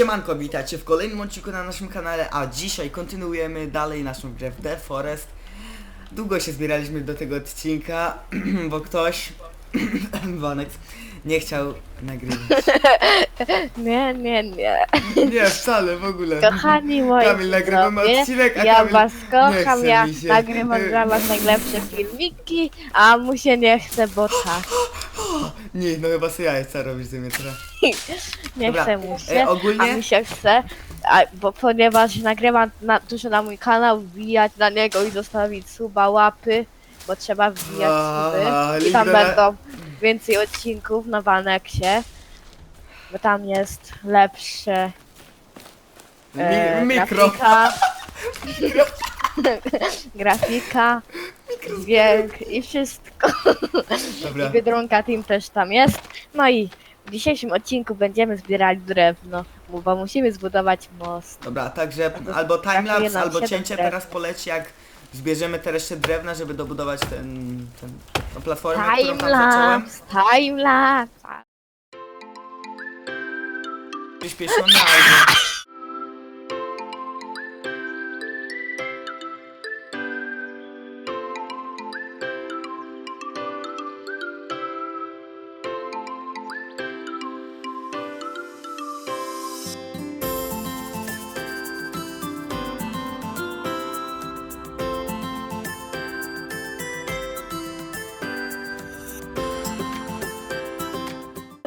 Siemanko, witajcie w kolejnym odcinku na naszym kanale, a dzisiaj kontynuujemy dalej naszą grę w The Forest. Długo się zbieraliśmy do tego odcinka, bo ktoś, Wonek, nie chciał nagrywać. Nie, nie, nie. Nie, wcale, w ogóle. Kochani moi Kamil, nagrywamy widzowie, odcinek, a ja Kamil was nie kocham, chce ja mi się. nagrywam dla was najlepsze filmiki, a mu się nie chce, bo tak. Nie, no chyba sobie jajca robisz teraz. Nie Dobra, chce mu e, się, ogólnie- a mi się chce, a, bo ponieważ nagrywam na, dużo na mój kanał, wbijać na niego i zostawić suba, łapy, bo trzeba wbijać A, suby. I tam do- będą więcej odcinków na Waneksie, bo tam jest lepsze e, Mi, mikro. grafika. grafika, dźwięk i wszystko. Dobra, I Biedronka Team też tam jest. No i w dzisiejszym odcinku będziemy zbierali drewno, bo musimy zbudować most. dobra, także albo timelapse, nam albo siedem cięcie teraz poleci, jak zbierzemy te resztę drewna, żeby dobudować ten, ten tą platformę, którą tam zacząłem. Timelapse, timelapse. Przyspieszony albo...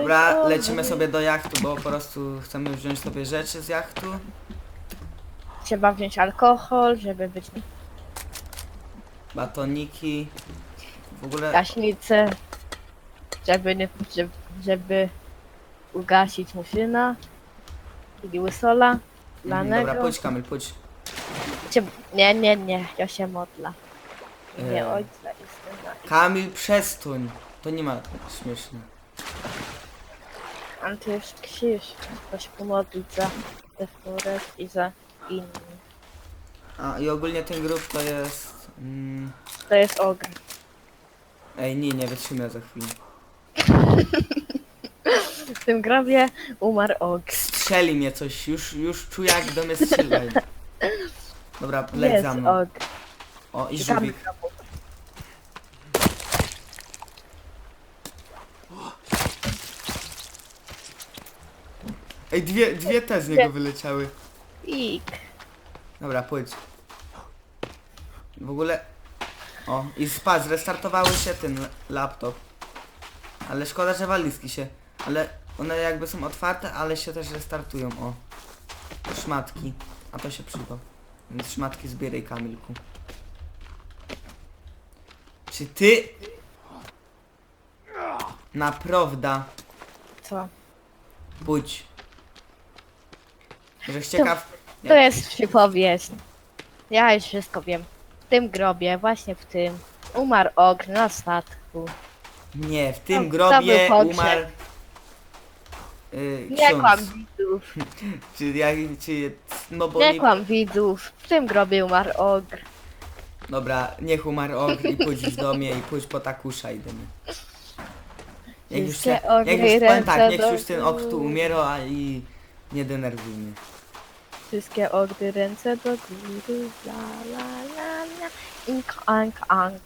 Dobra, lecimy sobie do jachtu, bo po prostu chcemy wziąć sobie rzeczy z jachtu. Trzeba wziąć alkohol, żeby być Batoniki. W ogóle... gaśnicę, żeby nie, żeby, żeby ugasić muszyna. I łysola. Lanego. Dobra, pójdź Kamil, pójdź. Nie, nie, nie, ja się modlę. Nie, E. ojca jestem na Kamil, przestuń. To nie ma śmieszne. Jest krzyż. Ktoś pomodlić za te forest i za innych. A i ogólnie ten grób to jest... Mm, To jest ogr. ej, nie, nie wytrzymę za chwilę. W tym grobie umarł ogr. Strzeli mnie coś, już, już czuję jak do mnie strzelają. Dobra, leć Jest za mną. ogr. O, i żółwik. grobu. Ej, dwie, dwie te z niego wyleciały. Ik. Dobra, pójdź. W ogóle... O, i spadł, zrestartowały się ten laptop. Ale szkoda, że walizki się... Ale one jakby są otwarte, ale się też restartują, o. Szmatki. A to się przyda. Więc szmatki zbieraj, Kamilku. Czy ty... Naprawdę... Co? Pójdź. Ciekaw... To jest przypowieść. Ja już wszystko wiem. W tym grobie, właśnie w tym, umarł ogr na statku. Nie, w tym To- to grobie był pogrzeb. umarł... Yy, Nie ksiądz. kłam widzów. Czy, jak, czy, no bo Nie kłam widzów. W tym grobie umarł ogr. Dobra, niech umarł ogr i pójdź do mnie i pójdź po takusza idziemy. Jak już, Wszystkie te, jak ogry już powiem tak, niech do już ten ok tu góry. umiera, i nie denerwuj mnie. Wszystkie ogry ręce do góry. La la la la. Ink, ank, ank.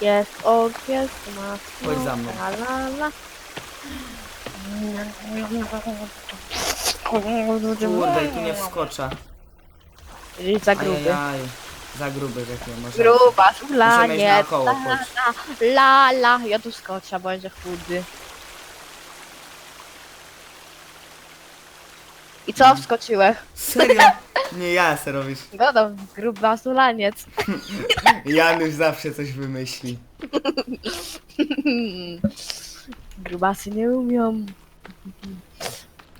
Jest ogr, jest masło. Chodź za mną. La la la. Kurde, i tu nie wskoczę. Jesteś za gruby. Ajajaj, za gruby, że nie może. Gruba, Muszę mieć naokoło, la, chodź. la, la, ja tu skoczę, bo będzie chudy. I co, wskoczyłeś? Serio? Nie ja se robisz. Godą, gruba ulaniec. Janusz zawsze coś wymyśli. Grubasy nie umią.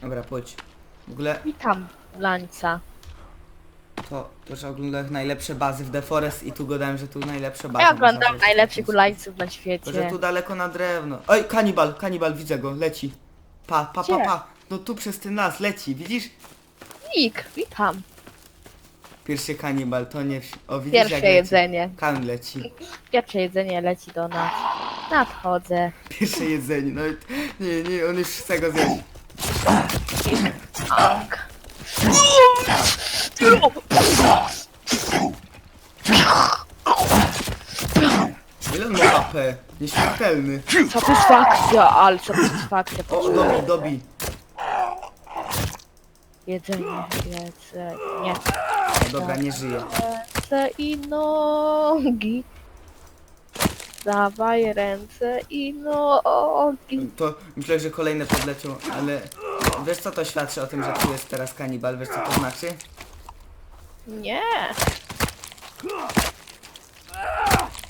Dobra, pójdź. W ogóle Witam, lańca. to, to że oglądałem najlepsze bazy w The Forest i tu gadałem, że tu najlepsze bazy. Ja oglądam najlepszych ulańców na To, że świecie. tu daleko na drewno. Oj, kanibal, kanibal, widzę go, leci. Pa, pa, pa, Gdzie? pa. No tu przez ten las leci, widzisz? Nik, witam. Pierwszy kanibal, to nie... wsi- O, widzisz jak Pierwsze leci? jedzenie. Kan leci. Pierwsze jedzenie leci do nas. Nadchodzę. Pierwsze jedzenie, no nie, nie, on już chce go zjeść. Ank. Ile on ma HP? Nieśmiertelny. Satysfakcja, ale satysfakcja. O, dobi, dobi. Jedzenie, jedzenie. O, dobra, nie żyje. Ręce i nogi. Dawaj ręce i nogi. To myślę, że kolejne podlecią, ale wiesz co to świadczy o tym, że tu jest teraz kanibal? Wiesz co to znaczy? Nie.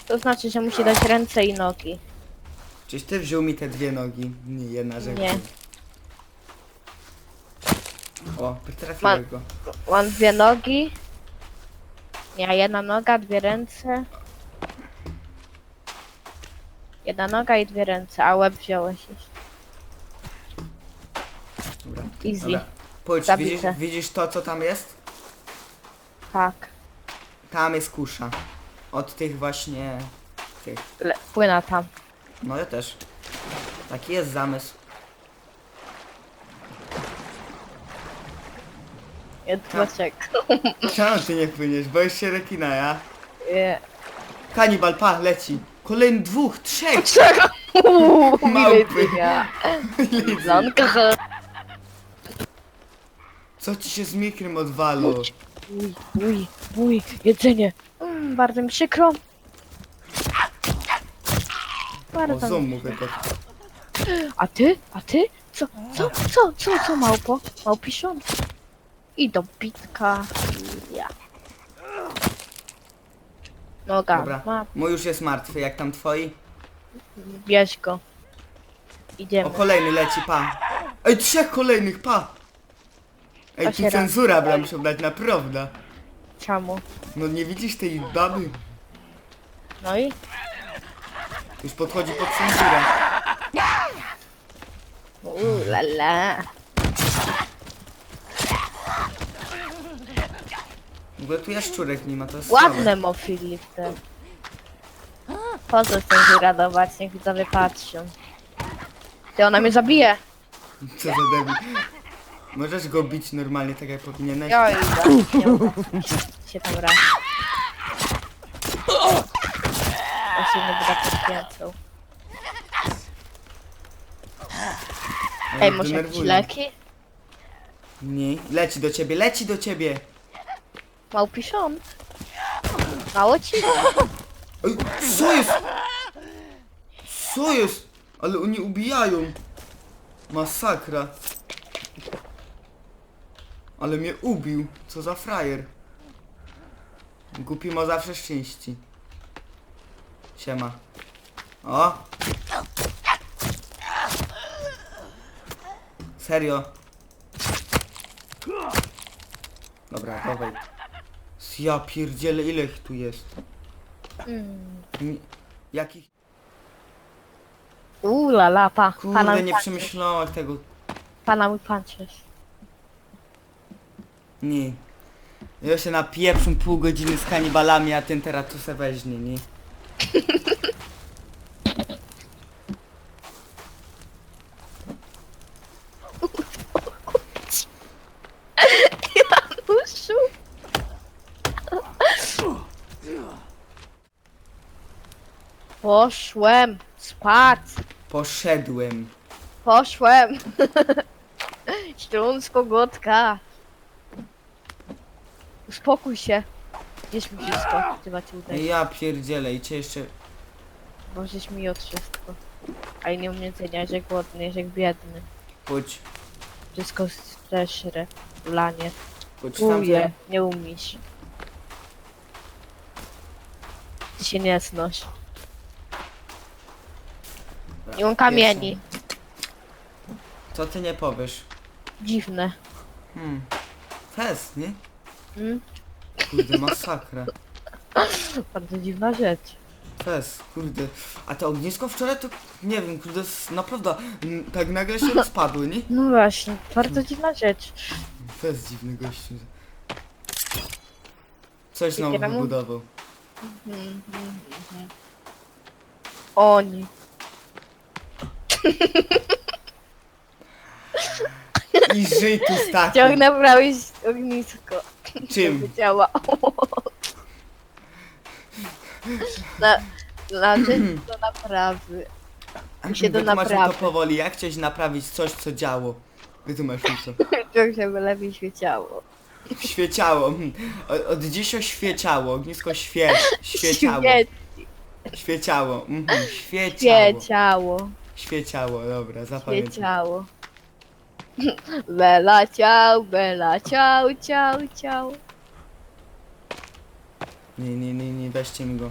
To znaczy, że musi dać ręce i nogi. Czyś ty wziął mi te dwie nogi? Nie, jedna rzecz. Nie. O, trafiłeś go. Mam dwie nogi. Ja jedna noga, dwie ręce. Jedna noga i dwie ręce, a łeb wziąłeś już. Dobra. Easy. Dobra. Pójdź, widzisz, widzisz to co tam jest? Tak. Tam jest kusza. Od tych właśnie... tych. Le płyna tam. No ja też. Taki jest zamysł. Jedweczek. Czemu ty nie płyniesz? Boisz się rekina, ja? Nie. Kanibal, pa, leci. Kolejny dwóch, trzech! Uuu, Małpy. Lidzy. Zanka. Co ci się z mikrem odwalo? Uj, uj, uj, jedzenie. Mm, bardzo mi przykro. O, Bardzo mi zoom mówię to. A ty? A ty? Co? Co? Co? Co? Co małpo? Małpiszon? I do bitka. Ja. Noga. Dobra. Ma, Mój już jest martwy, jak tam twoi? bierz go. O, Idziemy. kolejny leci, pa. Ej, trzech kolejnych, pa! Ej, To tu się raz- cenzura bram muszę dać, naprawdę. Czemu? No nie widzisz tej baby? No i? Już podchodzi pod cenzurę. Uuu, la la. Ogóle tu jaszczurek nie ma, to jest. Ładne mofili te. Po co chcę radować? Niech widzowie patrzą. Ty, ona mnie zabije. Co za debil. Możesz go bić normalnie, tak jak powinieneś? Nie uda się tam raz. Się nie będę podkręcał. Ale Ej, może jakieś denerwuje. leki? Nie, leci do ciebie, leci do ciebie! Małpiszon? Mało ci? Ej, co jest? Co jest? Ale oni ubijają. Masakra. Ale mnie ubił. Co za frajer. Głupi ma zawsze szczęście. Siema. O! Serio. Dobra, dawaj. Ja pierdzielę, ile ich tu jest? Mm. Jakich... Uuu, la la, pa. Pana Kurde, mój nie pancerz. przemyślałem tego. Pana mój pancerz. Nie. Ja się napieprzę pół godziny z kanibalami, a ten teraz tu se weźmie, nie? Poszłem spać. Poszedłem. Poszłem. Śląsko gotka. Uspokój się. Gdzieś mi wszystko. Chyba ci udaje. Ja pierdzielę i cię jeszcze... Możesz mi od wszystko. Ale nie umie ceniać, jak głodny, jak biedny. Pójdź. Wszystko zeżre. Lanie. Pójdź tam. Uje. Nie umiesz. Ty się nie snoś. Nie mam kamieni. Co ty nie powiesz? Dziwne. Hmm. Fest, nie? Mm? Kurde, masakra. Bardzo dziwna rzecz. Fest, kurde. A to ognisko wczoraj to... Nie wiem, kurde, s- naprawdę... m, Tak nagle się rozpadły, nie? No właśnie, bardzo dziwna rzecz. Fest dziwny gościu. Coś znowu Jakiemu? wybudował. Oni. I żyj tu z takim. Ciąg naprawić ognisko. Czym? Żeby działało. Na, znaczy do naprawy. Mi się to Wytłumacz mi to powoli, jak chciałeś naprawić coś, co działo? Wytłumacz mi to. Ciąg się lepiej świeciało. Świeciało. hmm. Od, od dziś oświeciało. Ognisko świe... świeciało. Świe- Świeciało. Mhm. Świeciało. Świeciało. Świeciało, dobra, zapamiętam. Świeciało. Bela ciał, bela ciał, ciał, ciał. Nie, nie, nie, nie, weźcie mi go.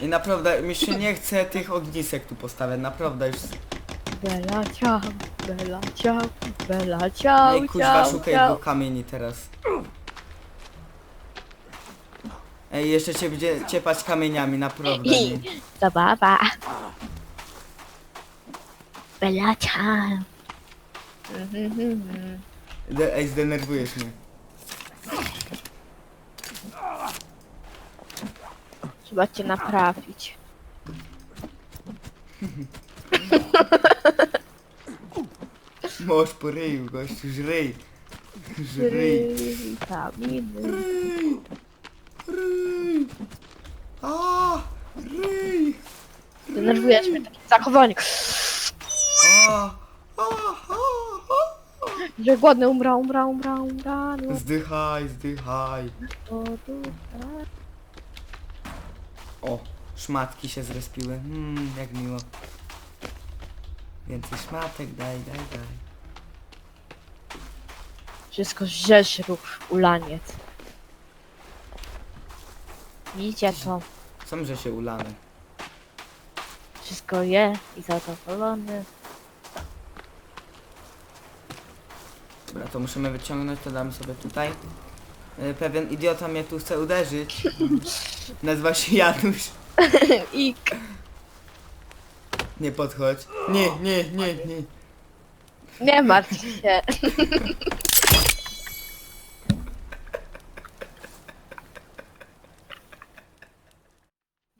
I naprawdę, mi się nie chce tych ognisek tu postawiać, naprawdę już. Bela ciał, bela ciał, bela ciał, Ej, kuźwa, ciał, szukaj ciał. kamieni teraz. Ej, jeszcze cię będzie ciepać kamieniami, naprawdę. Nie. Zabawa. Bela ciał. Mhm, De- Ej, zdenerwujesz mnie. Trzeba cię naprawić. Możesz po ryju, gościu, żryj. Żryj. Ryj, Kaminy. Ryj. Ryj. A, ryj. Denerwujesz mnie takie zachowanie. A. Że głodny umra, umra, umra, umra. no, Zdychaj, zdychaj. to. O, szmatki się zrespiły. Hmm, jak miło. Więcej szmatek, daj, daj, daj. Wszystko żeżru, ulaniec. Widzicie to? Są, że się ulane. Wszystko je i zadowolony. Dobra, to musimy wyciągnąć, to damy sobie tutaj. E, Pewien idiota mnie tu chce uderzyć. Nazywa się Janusz. I Nie podchodź. Nie, nie, nie, nie. nie martw się.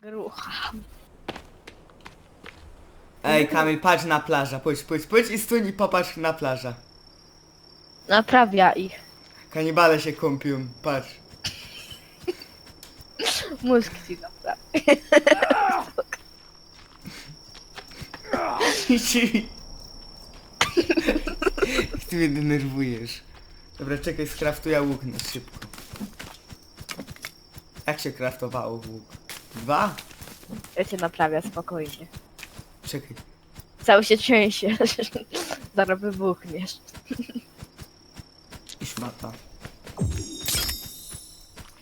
Grucha. Ej, Kamil, patrz na plażę. Pójdź, pójdź, pójdź i stój i popatrz na plażę. Naprawia ich. Kanibale się kąpią, patrz. Mózg ci naprawia. Ty mnie denerwujesz. Dobra, czekaj, skraftuję łuk na szybko. Jak się kraftowało łuk? Dwa? Ja cię naprawia spokojnie. Czekaj. Cały się trzęsie. Zaraz wybuchniesz. I szmata.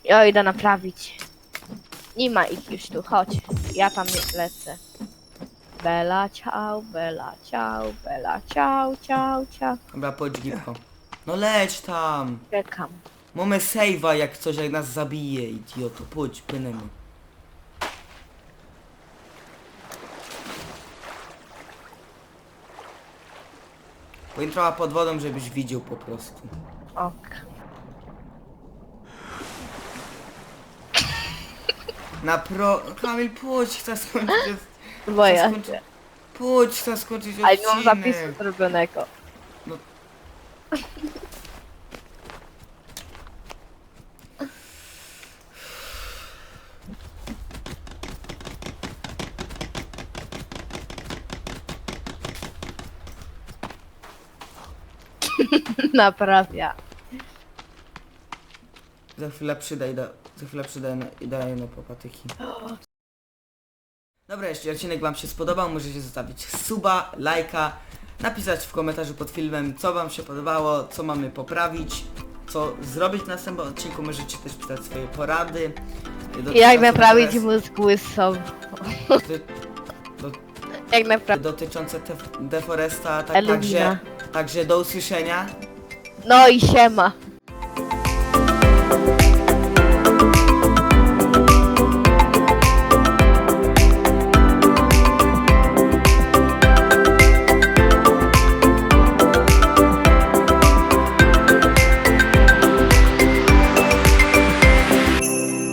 Ja idę naprawić. Nie ma ich już tu, chodź. Ja tam nie lecę. Bela ciao, bela ciao, bela ciao, ciao, ciao. Dobra, pójdź gipko. No leć tam! Czekam. Mamy save'a jak coś, jak nas zabije, idioto. Pójdź, płynemy. Powiem trochę pod wodą, żebyś widział po prostu. Ok. Na pro... Kamil, pójdź, chcę skończyć... Boję skończy- się. Pójdź, chcę skończyć Ale nie mam odcinek. zapisu zrobionego. No. Naprawia. Za chwilę przydaj, da, za chwilę przydaj daję na popatyki. Dobra, jeśli odcinek wam się spodobał, możecie zostawić suba, lajka, napisać w komentarzu pod filmem, co wam się podobało, co mamy poprawić, co zrobić w następnym odcinku. Możecie też pisać swoje porady. Jak dotyczące naprawić stres- mózg łysą. do, Jak naprawić. dotyczące te, deforesta, tak, Elumina. także, także do usłyszenia. No i siema.